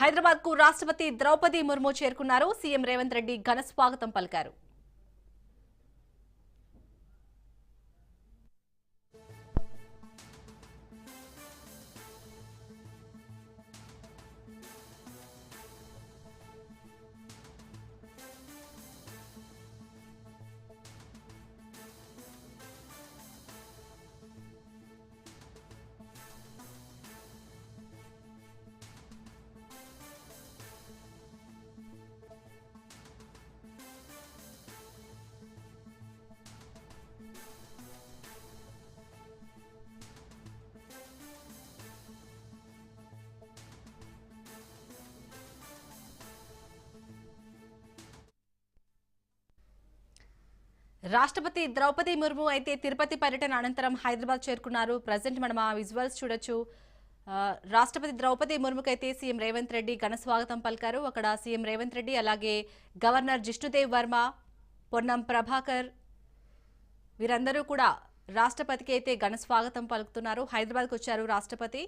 హైదరాబాద్కు రాష్ట్రపతి ద్రౌపది ముర్ము చేరుకున్నారు. సీఎం రేవంత్ రెడ్డి ఘన స్వాగతం పలికారు. రాష్ట్రపతి ద్రౌపది ముర్ము అయితే తిరుపతి పర్యటన అనంతరం హైదరాబాద్ చేరుకున్నారు. ప్రజెంట్ మనం ఆ విజువల్స్ చూడొచ్చు. రాష్ట్రపతి ద్రౌపది ముర్ముకు అయితే సీఎం రేవంత్ రెడ్డి ఘన స్వాగతం పలికారు. అక్కడ సీఎం రేవంత్ రెడ్డి అలాగే గవర్నర్ జిష్ణుదేవ్ వర్మ పొన్నం ప్రభాకర్ వీరందరూ కూడా రాష్ట్రపతికి అయితే ఘన స్వాగతం పలుకుతున్నారు. హైదరాబాద్కు వచ్చారు రాష్ట్రపతి.